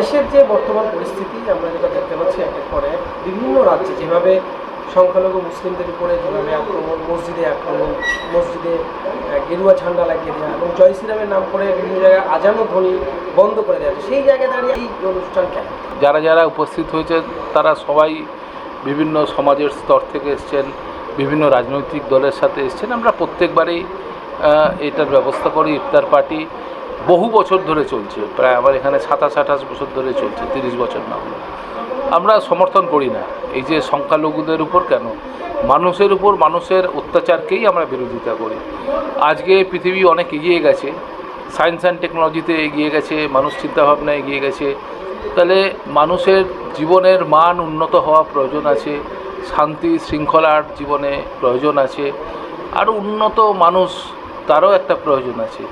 দেশের যে বর্তমান পরিস্থিতি, আমরা যেটা দেখতে পাচ্ছি পর এক বিভিন্ন রাজ্যে যেভাবে সংখ্যালঘু মুসলিমদের উপরে যেভাবে আক্রমণ, মসজিদে আক্রমণ, মসজিদে গেরুয়া ঝান্ডা লাগিয়ে দেওয়া এবং জয় শ্রীরামের নাম করে বিভিন্ন জায়গায় আজানো ধ্বনি বন্ধ করে দেওয়া। সেই জায়গায় দাঁড়িয়ে এই অনুষ্ঠান কেন? যারা যারা উপস্থিত হয়েছে, তারা সবাই বিভিন্ন সমাজের স্তর থেকে এসছেন, বিভিন্ন রাজনৈতিক দলের সাথে এসছেন। আমরা প্রত্যেকবারেই এটার ব্যবস্থা করি, ইফতার পার্টি। বহু বছর ধরে চলছে, প্রায় আমার এখানে সাতাশ, আঠাশ বছর ধরে চলছে, তিরিশ বছর না। আমরা সমর্থন করি না, এই যে সংখ্যালঘুদের উপর কেন? মানুষের উপর, মানুষের অত্যাচারকেই আমরা বিরোধিতা করি। আজকে পৃথিবী অনেক এগিয়ে গেছে, সায়েন্স অ্যান্ড টেকনোলজিতে এগিয়ে গেছে, মানুষ চিন্তাভাবনা এগিয়ে গেছে। তাহলে মানুষের জীবনের মান উন্নত হওয়া প্রয়োজন আছে, শান্তি, শৃঙ্খলার জীবনে প্রয়োজন আছে, আর উন্নত মানুষ তারও একটা প্রয়োজন আছে।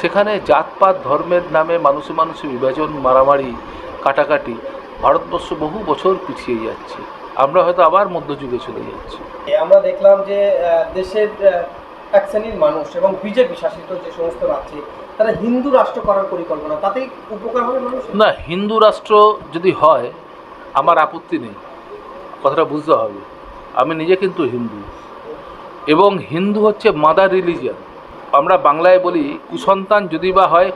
সেখানে জাতপাত ধর্মের নামে মানুষে মানুষে বিভাজন মারামারি কাটাকাটি ভারতবর্ষ বহু বছর পিছিয়ে যাচ্ছে। আমরা হয়তো আবার মধ্যযুগে চলে যাচ্ছি। আমরা দেখলাম যে দেশের এক শ্রেণির মানুষ এবং বিজেপি শাসিত যে সমস্ত রাজ্যে তারা হিন্দু রাষ্ট্র করার পরিকল্পনা তাতেই উপকার হবে মানুষ না হিন্দু রাষ্ট্র যদি হয় আমার আপত্তি নেই। কথাটা বুঝতে হবে। আমি নিজে কিন্তু হিন্দু। এবং হিন্দু হচ্ছে মাদার রিলিজিয়ান আমরা বাংলায় বলি, কুসন্তান যদি বা হয়,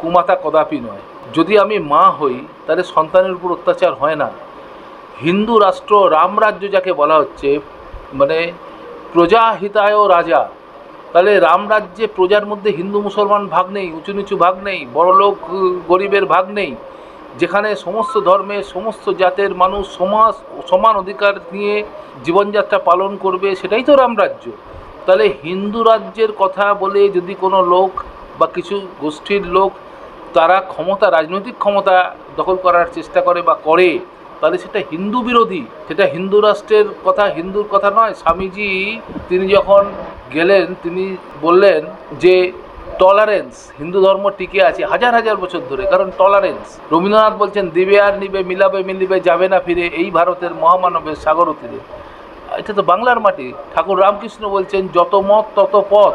কুমাতা কদাপি নয়। যদি আমি মা হই, তাহলে সন্তানের উপর অত্যাচার হয় না। হিন্দু রাষ্ট্র রামরাজ্য যাকে বলা হচ্ছে মানে প্রজা হিতায় রাজা, তাহলে রামরাজ্যে প্রজার মধ্যে হিন্দু মুসলমান ভাগ নেই, উঁচু নিচু ভাগ নেই বড়লোক গরিবের ভাগ নেই। যেখানে সমস্ত ধর্মে, সমস্ত জাতের মানুষ সমাজ, সমান অধিকার নিয়ে জীবনযাত্রা পালন করবে, সেটাই তো রামরাজ্য তাহলে হিন্দু রাজ্যের কথা বলে যদি কোনো লোক বা কিছু গোষ্ঠীর লোক তারা ক্ষমতা, রাজনৈতিক ক্ষমতা দখল করার চেষ্টা করে বা করে, তাহলে সেটা হিন্দু বিরোধী। সেটা হিন্দু রাষ্ট্রের কথা, হিন্দুর কথা নয়। স্বামীজি, তিনি যখন গেলেন, তিনি বললেন যে টলারেন্স হিন্দু ধর্ম টিকে আছে হাজার হাজার বছর ধরে। কারণ টলারেন্স রবীন্দ্রনাথ বলছেন, দিবে আর নিবে, মিলাবে, মিলিবে, যাবে না ফিরে। এই ভারতের মহামানবের সাগর তীরে। এটা তো বাংলার মাটি। ঠাকুর রামকৃষ্ণ বলছেন যত মত তত পথ।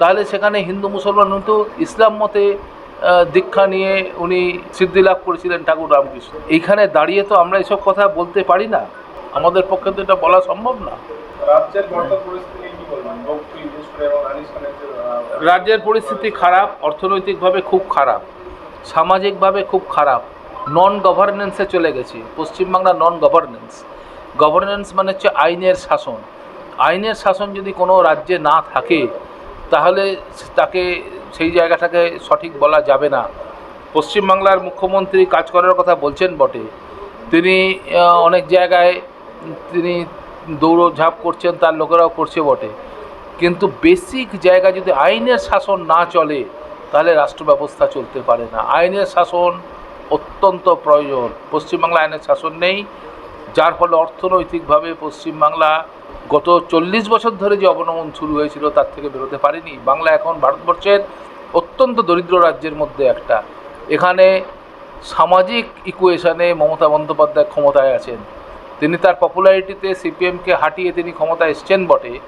তাহলে সেখানে হিন্দু মুসলমান কিন্তু ইসলাম মতে দীক্ষা নিয়ে উনি সিদ্ধি লাভ করেছিলেন ঠাকুর রামকৃষ্ণ। এইখানে দাঁড়িয়ে তো আমরা এসব কথা বলতে পারি না। আমাদের পক্ষে তো এটা বলা সম্ভব না। রাজ্যের পরিস্থিতি খারাপ অর্থনৈতিকভাবে খুব খারাপ সামাজিকভাবে খুব খারাপ। নন গভর্নেন্সে চলে গেছে। পশ্চিমবাংলা নন গভর্নেন্স গভর্নেন্স মানে হচ্ছে আইনের শাসন। আইনের শাসন যদি কোনো রাজ্যে না থাকে, তাহলে তাকে সেই জায়গাটাকে সঠিক বলা যাবে না। পশ্চিমবাংলার মুখ্যমন্ত্রী কাজ করার কথা বলছেন বটে। তিনি অনেক জায়গায় তিনি দৌড়ঝাঁপ করছেন, তার লোকেরাও করছে বটে। কিন্তু বেসিক জায়গা যদি আইনের শাসন না চলে, তাহলে রাষ্ট্র ব্যবস্থা চলতে পারে না। আইনের শাসন অত্যন্ত প্রয়োজন। পশ্চিমবাংলা আইনের শাসন নেই। যার ফলে অর্থনৈতিকভাবে পশ্চিমবাংলা গত চল্লিশ বছর ধরে যে অবনমন শুরু হয়েছিল তার থেকে বেরোতে পারেনি। বাংলা এখন ভারতবর্ষের অত্যন্ত দরিদ্র রাজ্যের মধ্যে একটা। এখানে সামাজিক ইকুয়েশনে মমতা বন্দ্যোপাধ্যায় ক্ষমতায় আছেন। তিনি তার পপুলারিটিতে সিপিএমকে হাঁটিয়ে তিনি ক্ষমতায় এসছেন বটে।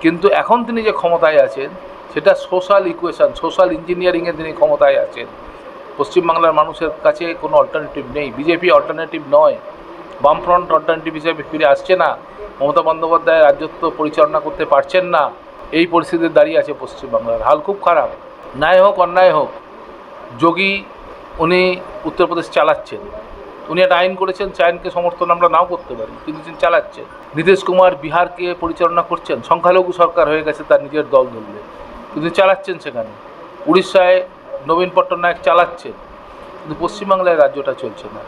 কিন্তু এখন তিনি যে ক্ষমতায় আছেন, সেটা সোশ্যাল ইকুয়েশন সোশ্যাল ইঞ্জিনিয়ারিংয়ে তিনি ক্ষমতায় আছেন। পশ্চিমবাংলার মানুষের কাছে কোনো অল্টারনেটিভ নেই। বিজেপি অল্টারনেটিভ নয়। বামফ্রন্ট অল্টারনেটিভ হিসেবে ফিরে আসছে না। মমতা বন্দ্যোপাধ্যায় রাজ্যত্ব পরিচালনা করতে পারছেন না। এই পরিস্থিতিতে দাঁড়িয়ে আছে পশ্চিমবাংলার। হাল খুব খারাপ। ন্যায় হোক, অন্যায় হোক, যোগী উনি উত্তরপ্রদেশ চালাচ্ছেন। উনি একটা আইন করেছেন সে আইনকে সমর্থন আমরা নাও করতে পারি, কিন্তু তিনি চালাচ্ছেন। নীতিশ কুমার বিহারকে পরিচালনা করছেন, সংখ্যালঘু সরকার হয়ে গেছে তার নিজের দল ধরলে। কিন্তু চালাচ্ছেন সেখানে। উড়িষ্যায় নবীন পট্টনায়ক চালাচ্ছেন, কিন্তু পশ্চিমবাংলায় রাজ্যটা চলছে না।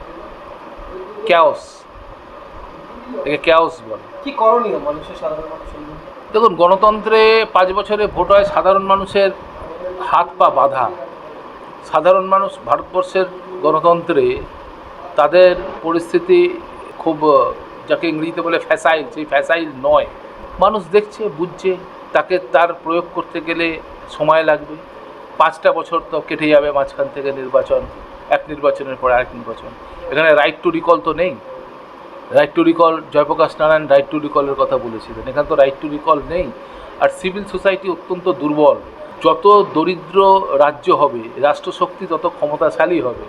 ক্যাওস একে ক্যাওস বলে। কি করণীয় মানুষের সাধারণ মানুষের দেখুন গণতন্ত্রে পাঁচ বছরে ভোট হয় সাধারণ মানুষের হাত পা বাঁধা। সাধারণ মানুষ ভারতবর্ষের গণতন্ত্রে তাদের পরিস্থিতি খুব যাকে ইংরেজিতে বলে ফ্যাসাইল সেই ফ্যাসাইল নয়। মানুষ দেখছে বুঝছে তাকে তার প্রয়োগ করতে গেলে সময় লাগবে। পাঁচটা বছর তো কেটে যাবে মাঝখান থেকে নির্বাচন, এক নির্বাচনের পর আরেক নির্বাচন। এখানে রাইট টু রিকল তো নেই। Right to recall Jayaprakash Narayan right to রিকলের কথা বলেছিলেন। এখানে তো রাইট টু রিকল নেই। আর সিভিল সোসাইটি অত্যন্ত দুর্বল। যত দরিদ্র রাজ্য হবে, রাষ্ট্রশক্তি তত ক্ষমতাশালী হবে,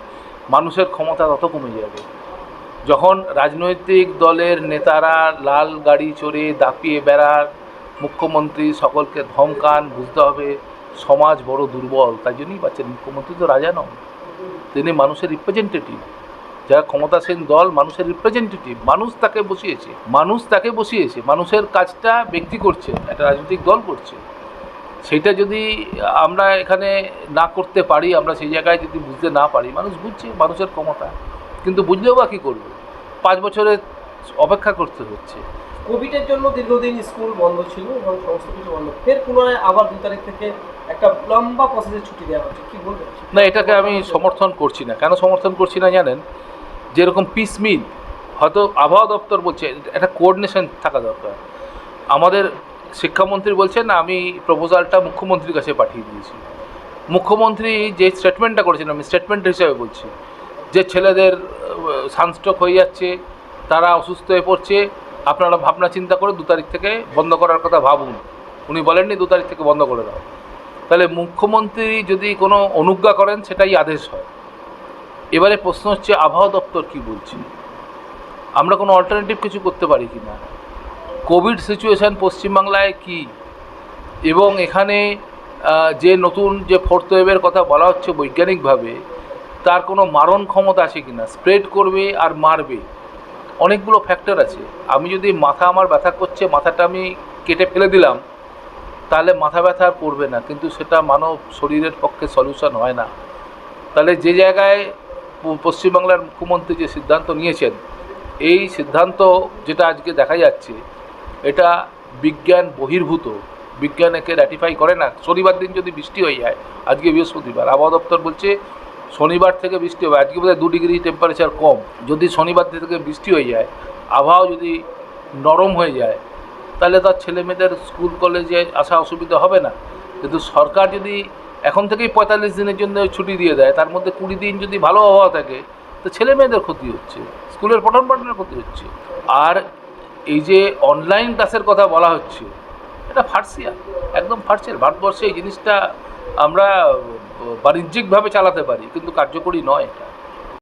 মানুষের ক্ষমতা তত কমে যাবে। যখন রাজনৈতিক দলের নেতারা লাল গাড়ি চড়ে দাপিয়ে বেড়ার, মুখ্যমন্ত্রী সকলকে ধমকান, বুঝতে হবে সমাজ বড় দুর্বল, তাই জন্যই পাচ্ছেন মুখ্যমন্ত্রী তো রাজা নন। তিনি মানুষের রিপ্রেজেন্টেটিভ যারা ক্ষমতাসীন দল, মানুষের রিপ্রেজেন্টেটিভ মানুষ তাকে বসিয়েছে। মানুষ তাকে বসিয়েছে। মানুষের কাজটা ব্যক্তি করছে, একটা রাজনৈতিক দল করছে। সেটা যদি আমরা এখানে না করতে পারি, আমরা সেই জায়গায় যদি বুঝতে না পারি, মানুষ বুঝছে মানুষের ক্ষমতা। কিন্তু বুঝলেও বা কী করবে? পাঁচ বছরের অপেক্ষা করতে হচ্ছে। কোভিডের জন্য দীর্ঘদিন স্কুল বন্ধ ছিল এবং সমস্ত কিছু বন্ধ। ফের পুনরায় আবার দু তারিখ থেকে একটা লম্বা প্রসেসে ছুটি দেওয়া হচ্ছে। কি বলবেন? না, এটাকে আমি সমর্থন করছি না। কেন সমর্থন করছি না জানেন? যেরকম পিস মিল হয়তো আবহাওয়া দপ্তর বলছে, একটা কোঅর্ডিনেশন থাকা দরকার। আমাদের শিক্ষামন্ত্রী বলছেন আমি প্রপোজালটা মুখ্যমন্ত্রীর কাছে পাঠিয়ে দিয়েছি। মুখ্যমন্ত্রী যে স্টেটমেন্টটা করেছেন, আমি স্টেটমেন্ট হিসাবে বলছি, যে ছেলেদের সানস্ট্রোক হয়ে যাচ্ছে, তারা অসুস্থ হয়ে পড়ছে আপনারা ভাবনা চিন্তা করে দু তারিখ থেকে বন্ধ করার কথা ভাবুন। উনি বলেননি দু তারিখ থেকে বন্ধ করে দাও। তাহলে মুখ্যমন্ত্রী যদি কোনো অনুজ্ঞা করেন, সেটাই আদেশ হয়। এবারে প্রশ্ন হচ্ছে, আবহাওয়া দপ্তর কি বলছে? আমরা কোনো অল্টারনেটিভ কিছু করতে পারি কি না? কোভিড সিচুয়েশান পশ্চিমবাংলায় কি? এবং এখানে যে নতুন যে ফোর্থ ওয়েভের কথা বলা হচ্ছে বৈজ্ঞানিকভাবে, তার কোনো মারণ ক্ষমতা আছে কি না? স্প্রেড করবে আর মারবে। অনেকগুলো ফ্যাক্টর আছে। আমি যদি মাথা আমার ব্যথা করছে, মাথাটা আমি কেটে ফেলে দিলাম, তাহলে মাথা ব্যথা আর করবে না। কিন্তু সেটা মানব শরীরের পক্ষে সলিউশন হয় না। তাহলে যে জায়গায় পশ্চিমবাংলার মুখ্যমন্ত্রী যে সিদ্ধান্ত নিয়েছেন, এই সিদ্ধান্ত যেটা আজকে দেখা যাচ্ছে, এটা বিজ্ঞান বহির্ভূত। বিজ্ঞান একে র্যাটিফাই করে না। শনিবার দিন যদি বৃষ্টি হয়ে যায়, আজকে বৃহস্পতিবার। আবহাওয়া দপ্তর বলছে শনিবার থেকে বৃষ্টি হবে আজকে বোধহয় দু ডিগ্রি টেম্পারেচার কম। যদি শনিবার থেকে বৃষ্টি হয়ে যায়, আবহাওয়া যদি নরম হয়ে যায়, তাহলে তার ছেলে মেয়েদের স্কুল কলেজে আসা অসুবিধা হবে না। কিন্তু সরকার যদি এখন থেকেই পঁয়তাল্লিশ দিনের জন্য ছুটি দিয়ে দেয়, তার মধ্যে কুড়ি দিন যদি ভালো আবহাওয়া থাকে, তো ছেলে মেয়েদের ক্ষতি হচ্ছে স্কুলের পঠন পাঠনের ক্ষতি হচ্ছে। আর এই যে অনলাইন ক্লাসের কথা বলা হচ্ছে, এটা ফার্সিয়া একদম ফার্সিয়াল ভারতবর্ষে এই জিনিসটা আমরা বাণিজ্যিকভাবে চালাতে পারি কিন্তু কার্যকরী নয় এটা।